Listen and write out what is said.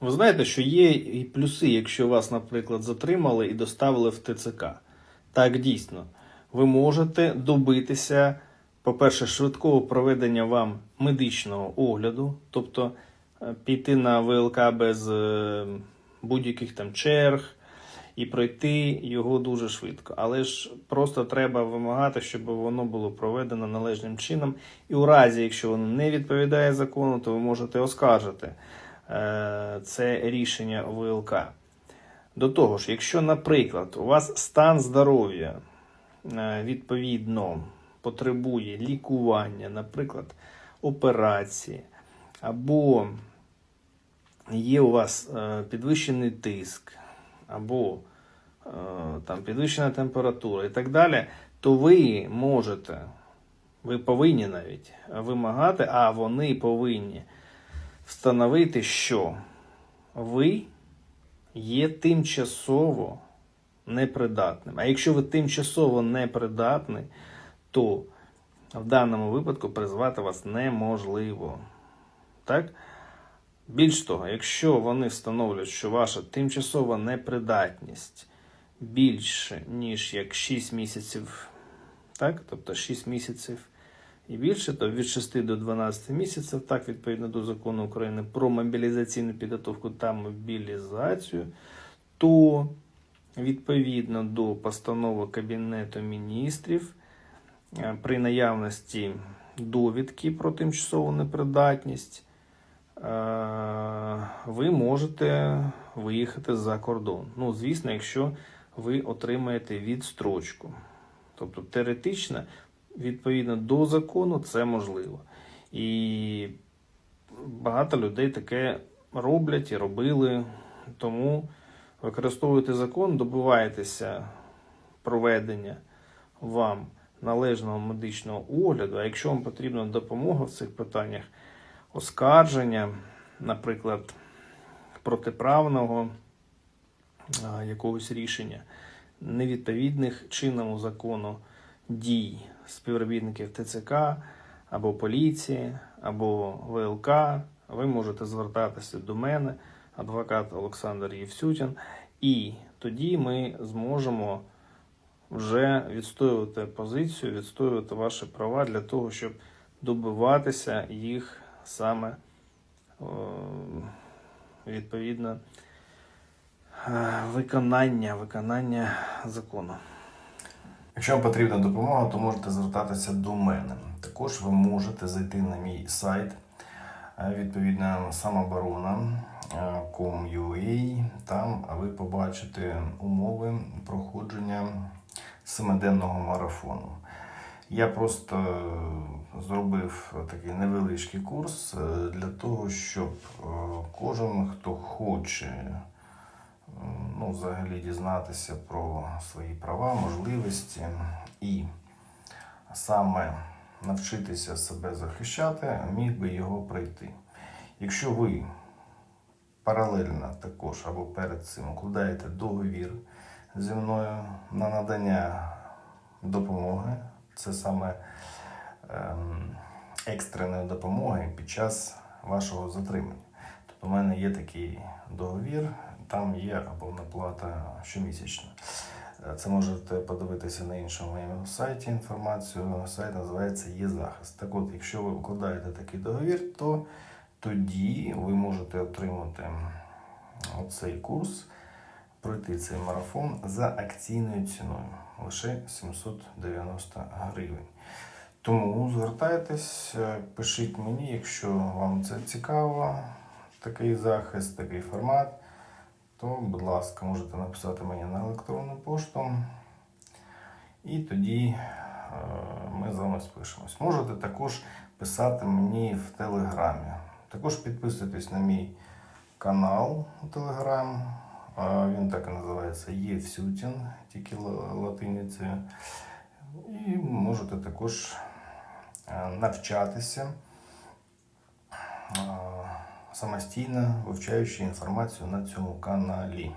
Ви знаєте, що є і плюси, якщо вас, наприклад, затримали і доставили в ТЦК. Так, дійсно, ви можете добитися, по-перше, швидкого проведення вам медичного огляду, тобто е, піти на ВЛК без е, будь-яких там черг і пройти його дуже швидко. Але ж просто треба вимагати, щоб воно було проведено належним чином. І у разі, якщо воно не відповідає закону, то ви можете оскаржити це рішення ВЛК. До того ж, якщо, наприклад, у вас стан здоров'я е, відповідно потребує лікування, наприклад, операції, або є у вас е, підвищений тиск, або е, там підвищена температура і так далі, то ви можете, ви повинні навіть вимагати, а вони повинні встановити, що ви є тимчасово непридатним. А якщо ви тимчасово непридатний, то в даному випадку призвати вас неможливо. Так? Більш того, якщо вони встановлюють, що ваша тимчасова непридатність більше, ніж як 6 місяців, так? тобто 6 місяців і більше, то від 6 до 12 місяців, так, відповідно до закону України про мобілізаційну підготовку та мобілізацію, то відповідно до постанови Кабінету міністрів е, при наявності довідки про тимчасову непридатність, е, ви можете виїхати за кордон. Ну, звісно, якщо ви отримаєте відстрочку. Тобто теоретично, відповідно до закону, це можливо. І багато людей таке роблять і робили. Тому використовуйте закон, добиваєтеся проведення вам належного медичного огляду. А якщо вам потрібна допомога в цих питаннях, оскарження, наприклад, протиправного якогось рішення, невідповідних чинному закону дій співробітників ТЦК або поліції, або ВЛК, ви можете звертатися до мене, адвокат Олександр Євсютін, і тоді ми зможемо вже відстоювати позицію, відстоювати ваші права для того, щоб добиватися їх саме відповідно е, виконання, виконання закону. Якщо вам потрібна допомога, то можете звертатися до мене. Також ви можете зайти на мій сайт, е, відповідно, самооборона е, Там ви побачите умови проходження семиденного марафону. Я просто зробив такий невеличкий курс е, для того, щоб кожен, хто хоче ну, взагалі дізнатися про свої права, можливості і саме навчитися себе захищати, міг би його пройти. Якщо ви паралельно також або перед цим укладаєте договір зі мною на надання допомоги, це саме ем, екстреної допомоги під час вашого затримання. Тобто у мене є такий договір, там є або плата щомісячна. Е, Це можете подивитися на іншому моєму сайті інформацію. Сайт називається Є захист. Так от, якщо ви укладаєте такий договір, то тоді ви можете отримати оцей курс, пройти цей марафон за акційною ціною лише 790 гривень. Тому звертайтесь, е, пишіть мені, якщо вам це цікаво, такий захист, такий формат, то, будь ласка, можете написати мені на електронну пошту. І тоді е, ми з вами спишемось. Можете також писати мені в Телеграмі. Також підписуйтесь на мій канал у Телеграм. Він так і називається Євсютін, тільки ла- латиницею. І можете також е, навчатися самостійно, вивчаючи інформацію на цьому каналі.